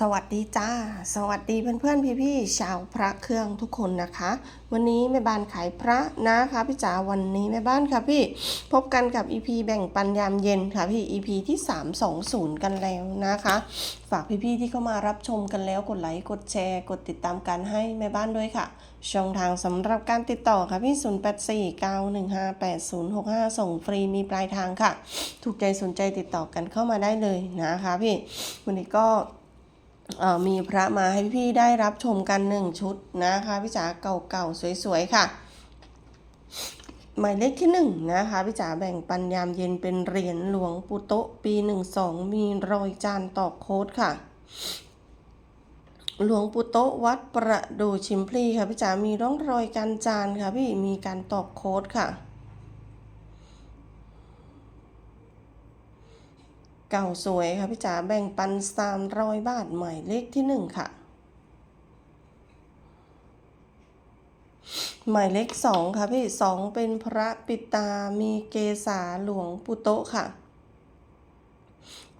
สวัสดีจ้า สวัสดีเพื่อนๆพี่ๆชาวพระเครื่องทุกคนนะคะ วันนี้แม่บ้านขายพระนะคะพี่จ๋าวันนี้แม่บ้านค่ะพี่พบกันกับ EP แบ่งปันยามเย็นค่ะพี่ EP ที่ 320 กันแล้วนะคะ ฝากพี่ๆที่เข้ามารับชมกันแล้วกดไลค์กดแชร์ กดติดตามกันให้แม่บ้านด้วยค่ะ ช่องทางสำหรับการติดต่อค่ะพี่ 0849158065 ส่งฟรีมีปลายทางค่ะ ถูกใจสนใจติดต่อกันเข้ามาได้เลยนะคะพี่วันนี้ก็ มีพระมาให้พี่ๆได้รับชมกันหนึ่งชุดนะคะพี่จ๋าเก่าๆสวยๆค่ะ หมายเลขที่หนึ่งนะคะพี่จ๋าแบ่งปันยามเย็นเป็นเหรียญหลวงปู่โตะปีหนึ่งสองมีรอยจานตอกโค้ดค่ะ หลวงปู่โตะวัดประดูชิมพลีค่ะพี่จ๋ามีร่องรอยการจานค่ะพี่มีการตอกโค้ดค่ะ เก่าสวยค่ะพี่จ๋าแบ่งปันสามร้อยบาทหมายเลขที่หนึ่งค่ะ หมายเลขสองค่ะพี่สองเป็นพระปิตามีเกษาหลวงปุโตค่ะ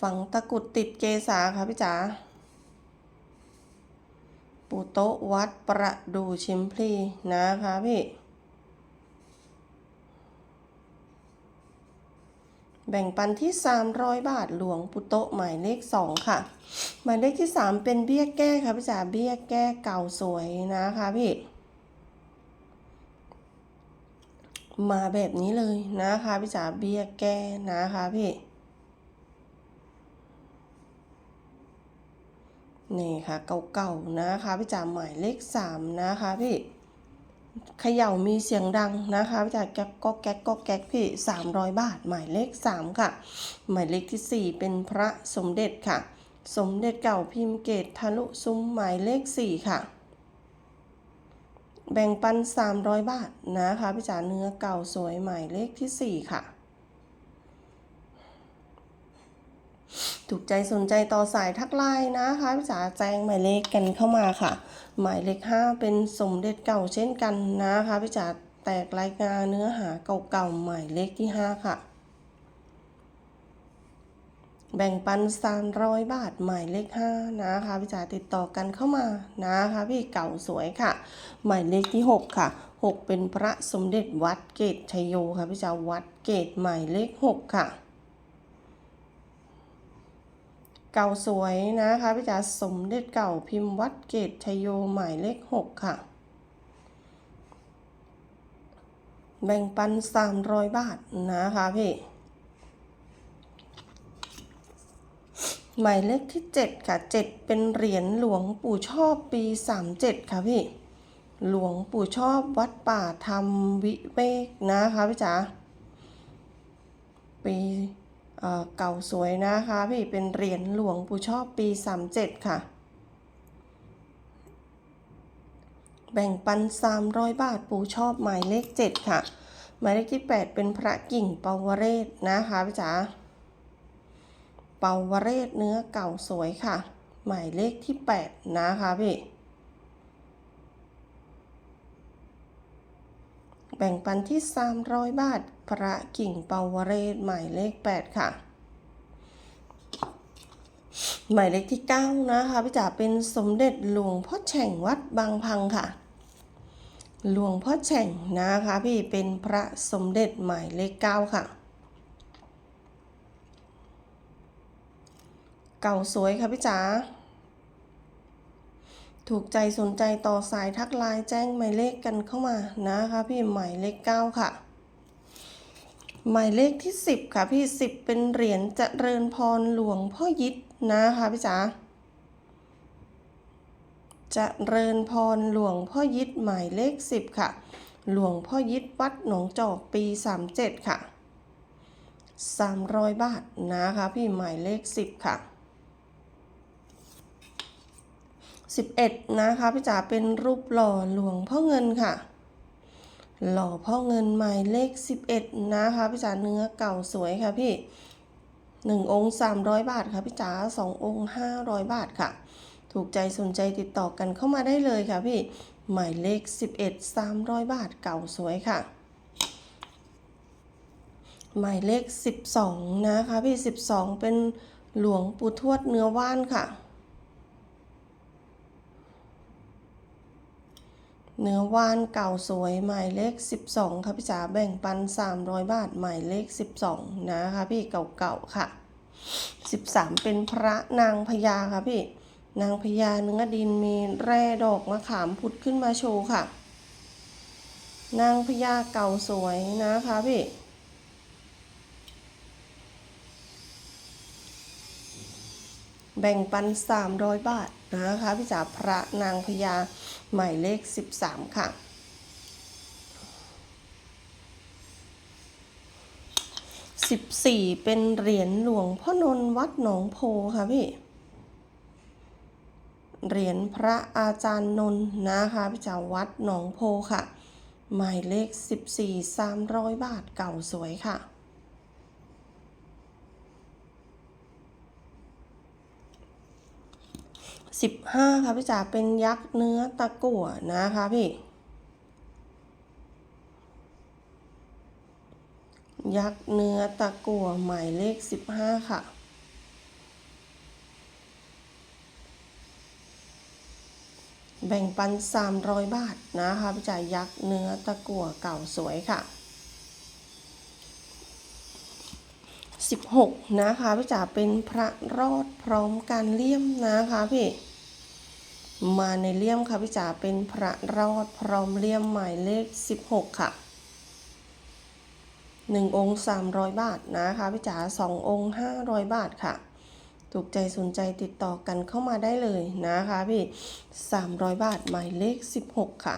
ฝังตะกุดติดเกษาค่ะพี่จ๋าปุโตวัดประดูชิมพลีนะคะพี่ แบ่งปันที่ 300 บาทหลวงปุโตหมายเลข 2 ค่ะ หมายเลขที่ 3 เป็นเบี้ยแก้ค่ะพี่จ๋าเบี้ยแก้เก่าสวยนะคะพี่มาแบบนี้เลยนะคะพี่จ๋าเบี้ยแก้นะคะพี่นี่ค่ะเก่าๆนะคะพี่จ๋าหมายเลข 3 นะคะพี่ เขย่ามีเสียงดังนะคะพี่จ๋าแก๊กก็แก๊กก็แก๊กพี่ 300 บาท หมายเลข 3 ค่ะ หมายเลขที่ 4 เป็นพระสมเด็จค่ะ สมเด็จเก่าพิมพ์เกตทะลุซุ้มหมายเลข 4 ค่ะ แบ่งปัน 300 บาทนะคะพี่จ๋าเนื้อเก่าสวยหมายเลขที่ 4 ค่ะ ถูกใจสนใจต่อสายทักไลน์นะคะพี่จ๋าแจ้งหมายเลขกันเข้ามาค่ะ หมายเลข 5 เป็นสมเด็จเก่าเช่นกันนะคะพี่จ๋าแตกรายงานเนื้อหาเก่าๆหมายเลขที่ 5 ค่ะ แบ่งปัน300บาทหมายเลข 5 นะคะพี่จ๋าติดต่อกันเข้ามานะคะพี่เก่าสวยค่ะ หมายเลขที่ 6 ค่ะ 6 เป็นพระสมเด็จวัดเกตชัยโยค่ะพี่จ๋าวัดเกตหมายเลข 6 ค่ะ เก่าสวยนะคะพี่จ๋าสมเด็จเก่าพิมพ์วัดเกตชโยหมายเลข 6 ค่ะ แบ่งปัน 300 บาทนะคะพี่หมายเลขที่ 7 ค่ะ 7 เป็นเหรียญหลวงปู่ชอบปี 37 ค่ะพี่ หลวงปู่ชอบวัดป่าธรรมวิเวกนะคะพี่จ๋าปี เก่าสวยนะคะพี่เป็นเหรียญหลวงปู่ชอบปี 37 ค่ะ แบ่งปัน 300 บาทปู่ชอบหมายเลข 7 ค่ะ หมายเลขที่ 8 เป็นพระกิ่งเปาวเรศนะคะพี่จ๋าเปาวเรศเนื้อเก่าสวยค่ะ หมายเลขที่ 8 นะคะพี่แบ่งปันที่ 300 บาท พระกิ่งเปาวเรศหมายเลข 8 ค่ะ หมายเลขที่ 9 นะคะพี่จ๋าเป็นสมเด็จหลวงพ่อแฉ่งวัดบางพังค่ะ หลวงพ่อแฉ่งนะคะพี่เป็นพระสมเด็จหมายเลข 9 ค่ะ เก่าสวยค่ะพี่จ๋าถูกใจสนใจต่อสายทักไลน์แจ้งหมายเลขกันเข้ามานะคะพี่หมายเลข 9 ค่ะ หมายเลขที่ 10 ค่ะพี่10 เป็นเหรียญเจริญพรหลวงพ่อยิดนะคะพี่จ๋าเจริญพรหลวงพ่อยิดหมายเลข 10 ค่ะ หลวงพ่อยิดวัดหนองจอกปี 37 ค่ะ 300 บาทนะคะพี่หมายเลข 10 ค่ะ 11 นะคะพี่จ๋าเป็นรูปหล่อหลวงพ่อเงินค่ะ หล่อพ่อเงินหมายเลข 11 นะคะพี่จ๋าเนื้อเก่าสวยค่ะพี่1องค์300บาทค่ะพี่จ๋า2องค์500บาทค่ะ ถูกใจสนใจติดต่อกันเข้ามาได้เลยค่ะพี่หมายเลข 11 300 บาทเก่าสวยค่ะ หมายเลข 12 นะคะพี่ 12 เป็นหลวงปู่ทวดเนื้อว่านค่ะ เนื้อว่านเก่าสวยหมายเลข 12 ค่ะพี่จ๋าแบ่งปัน 300 บาทหมายเลข 12 นะคะพี่เก่าๆค่ะ 13 เป็นพระนางพญาค่ะพี่ นางพญาเนื้อดินมีแร่ดอกมะขามพุดขึ้นมาโชว์ค่ะ นางพญาเก่าสวยนะคะพี่ แบ่งปัน 300 บาทนะคะพี่จ๋าพระนางพญาหมายเลข 13 ค่ะ 14 เป็นเหรียญหลวงพ่อนนวัดหนองโพค่ะพี่ เหรียญพระอาจารย์นนนะคะพี่จ๋าวัดหนองโพค่ะ หมายเลข 14 300 บาทเก่าสวยค่ะ สิบห้าค่ะพี่จ๋าเป็นยักษ์เนื้อตะกั่วนะคะพี่ ยักษ์เนื้อตะกั่วหมายเลขสิบห้าค่ะแบ่งปัน 300 บาทนะคะพี่จ๋ายักษ์เนื้อตะกั่วเก่าสวยค่ะ 16 นะคะพี่จ๋าเป็นพระรอดพร้อมการเลี่ยมนะคะพี่ มาในเลี่ยมค่ะพี่จ๋าเป็นพระรอดพร้อมเลี่ยมหมายเลข 16 ค่ะ 1 องค์ 300 บาทนะคะพี่จ๋า2 องค์ 500 บาทค่ะ ถูกใจสนใจติดต่อกันเข้ามาได้เลยนะคะพี่ 300 บาทหมายเลข 16 ค่ะ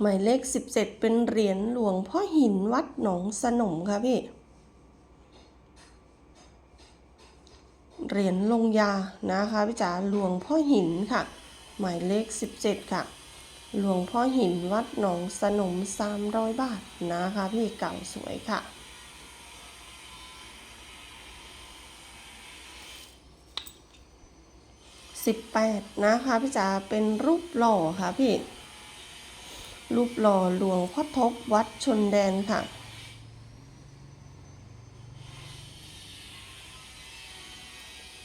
หมายเลข 17 เป็นเหรียญหลวงพ่อหินวัดหนองสนมค่ะพี่ เหรียญลงยานะคะพี่จ๋าหลวงพ่อหินค่ะ หมายเลข 17 ค่ะ หลวงพ่อหินวัดหนองสนม 300 บาทนะคะพี่เก่าสวยค่ะ18นะคะพี่จ๋าเป็นรูปหล่อค่ะพี่ รูปหล่อหลวงพ่อทบวัดชนแดนค่ะ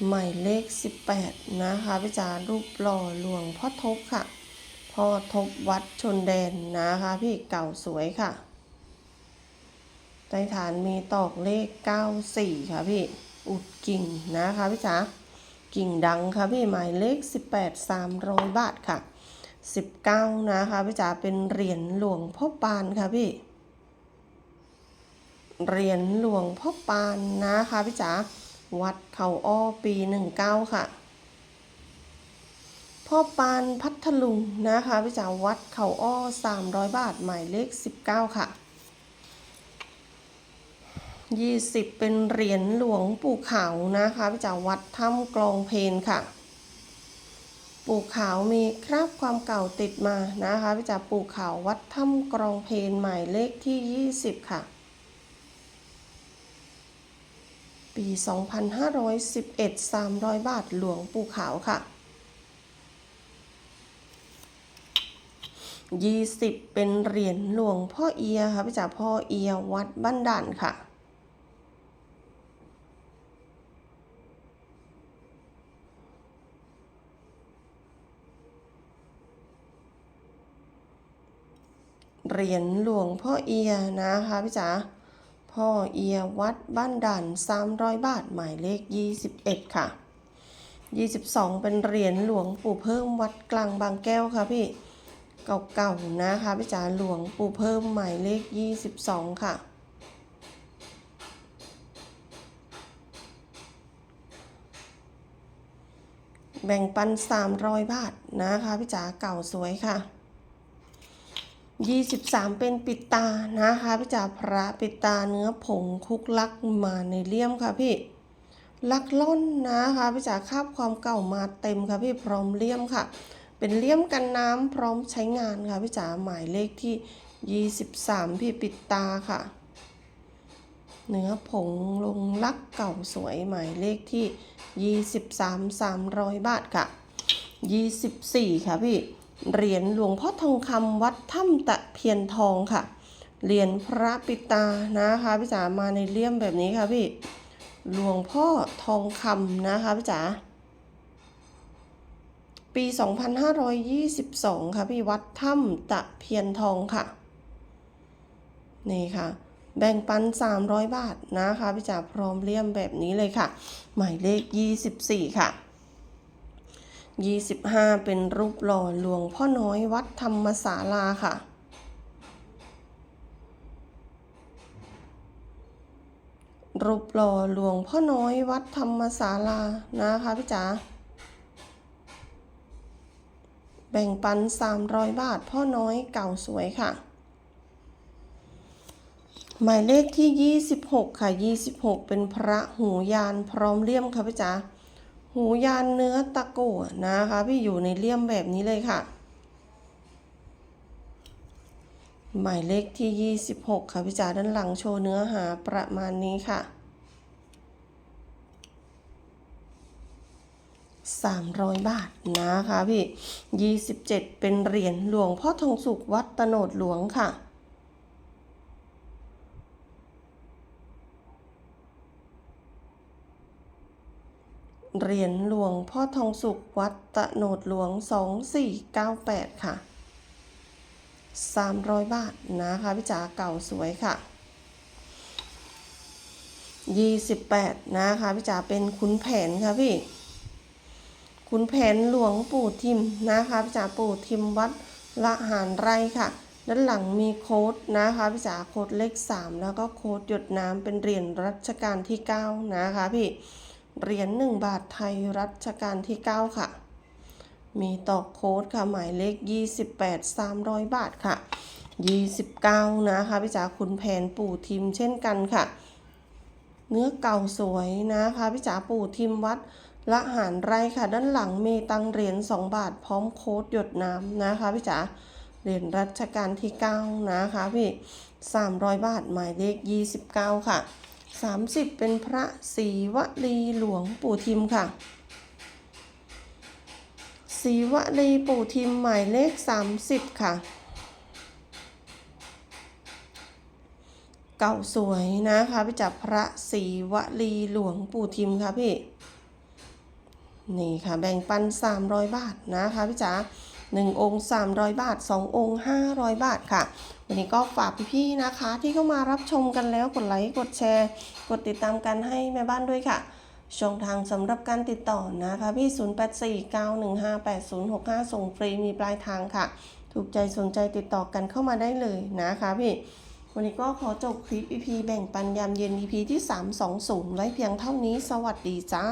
หมายเลข 18 นะคะพี่จ๋ารูปหล่อหลวงพ่อทบค่ะ พ่อทบวัดชนแดนนะคะ พี่เก่าสวยค่ะใต้ฐานมีตอกเลข 94 ค่ะพี่ อุดกิ่งนะคะพี่จ๋ากิ่งดังค่ะพี่หมายเลข 18 300 บาทค่ะ 19 นะคะพี่จ๋าเป็นเหรียญหลวงพ่อปานค่ะพี่ เหรียญหลวงพ่อปานนะคะพี่จ๋า วัดเขาอ้อปี19ค่ะ พ่อปานพัทลุงนะคะพี่จ๋าวัดเขาอ้อ300บาทหมายเลข19ค่ะ20เป็นเหรียญหลวงปู่ขาวนะคะพี่จ๋าวัดถ้ำกลองเพนค่ะ ปู่ขาวมีคราบความเก่าติดมานะคะพี่จ๋าปู่ขาววัดถ้ำกลองเพนหมายเลขที่20ค่ะ ปี 2511 300 บาทหลวงปู่ขาวค่ะ 20 เป็นเหรียญหลวงพ่อเอียค่ะพี่จ๋าพ่อเอียวัดบ้านด่านค่ะเหรียญหลวงพ่อเอียนะคะพี่จ๋า พ่อเอียวัดบ้านด่าน 300 บาท หมายเลข 21 ค่ะ 22 เป็นเหรียญหลวงปู่เพิ่มวัดกลางบางแก้วค่ะพี่เก่าๆนะคะพี่จ๋าหลวงปู่เพิ่มหมายเลข 22 ค่ะแบ่งปัน 300 บาทนะคะพี่จ๋าเก่าสวยค่ะ 23 เป็นปิดตานะคะพี่จ๋าพระปิดตาเนื้อผงคุกลักมาในเลี่ยมค่ะพี่ลักล่อนนะคะพี่จ๋าคาบความเก่ามาเต็มค่ะพี่พร้อมเลี่ยมค่ะ เป็นเลี่ยมกันน้ำพร้อมใช้งานค่ะพี่จ๋าหมายเลขที่ 23 พี่ปิดตาค่ะ เนื้อผงลงลักเก่าสวยหมายเลขที่ 23 300 บาทค่ะ 24 ค่ะพี่ เหรียญหลวงพ่อทองคำวัดถ้ำตะเพียนทองค่ะ เหรียญพระปิตานะคะพี่จ๋ามาในเลี่ยมแบบนี้ค่ะพี่ หลวงพ่อทองคำนะคะพี่จ๋า ปี 2522 ค่ะพี่วัดถ้ำตะเพียนทองค่ะ นี่ค่ะแบ่งปัน 300 บาทนะคะพี่จ๋าพร้อมเลี่ยมแบบนี้เลยค่ะ หมายเลข 24 ค่ะ 25 เป็นรูปหล่อหลวงพ่อน้อยวัดธรรมศาลาค่ะ รูปหล่อหลวงพ่อน้อยวัดธรรมศาลานะคะพี่จ๋าแบ่งปัน 300 บาทพ่อน้อยเก่าสวยค่ะ หมายเลขที่ 26 ค่ะ 26 เป็นพระหูยานพร้อมเลี่ยมค่ะพี่จ๋า หูยานเนื้อตะโกนะคะ พี่อยู่ในเลี่ยมแบบนี้เลยค่ะ หมายเลขที่ 26 ค่ะพี่จ๋าด้านหลังโชว์เนื้อหาประมาณนี้ค่ะ 300 บาทนะคะพี่ 27 เป็นเหรียญหลวงพ่อทองสุขวัดตโนดหลวงค่ะ รียญหลวงพ่อทองสุขวัดตะโนดหลวง 2498 ค่ะ 300 บาทนะคะพี่จ๋าเก่าสวยค่ะ 28 นะคะพี่จ๋าเป็นขุนแผนค่ะพี่ขุนแผนหลวงปู่ทิมนะคะพี่จ๋าปู่ทิมวัดละหารไรค่ะ ด้านหลังมีโค้ดนะคะพี่จ๋าโค้ดเลข 3 แล้วก็โค้ดหยดน้ำเป็นเหรียญรัชกาลที่ 9 นะคะพี่ เหรียญ1บาทไทยรัชกาลที่ 9 ค่ะ มีต่อโค้ดค่ะ หมายเลข 28 300 บาทค่ะ 29 นะคะพี่จ๋าขุนแผนปู่ทิมเช่นกันค่ะ เนื้อเก่าสวยนะคะพี่จ๋าปู่ทิมวัดละหารไรค่ะ ด้านหลังมีตังเหรียญ2บาทพร้อมโค้ดหยดน้ำนะคะพี่จ๋าเหรียญรัชกาลที่ 9 นะคะพี่ 300 บาทหมายเลข 29 ค่ะ 30 เป็นพระศรีวลีหลวงปู่ทิมค่ะศรีวลีปู่ทิมหมายเลข 30 ค่ะ เก่าสวยนะคะพี่จับพระศรีวลีหลวงปู่ทิมค่ะพี่ นี่ค่ะแบ่งปัน 300 บาทนะคะพี่จ๋า หนึ่งองค์ 300 บาท 2 องค์ 500 บาทค่ะ วันนี้ก็ฝากพี่ๆนะคะ ที่เข้ามารับชมกันแล้วกดไลค์กดแชร์ กดติดตามกันให้แม่บ้านด้วยค่ะ ช่องทางสำหรับการติดต่อนะคะพี่ 0849158065 ส่งฟรีมีปลายทางค่ะ ถูกใจสนใจติดต่อกันเข้ามาได้เลยนะคะพี่วันนี้ก็ขอจบคลิป EP แบ่งปันยามเย็น EP ที่ 320 ไว้เพียงเท่านี้ สวัสดีจ้า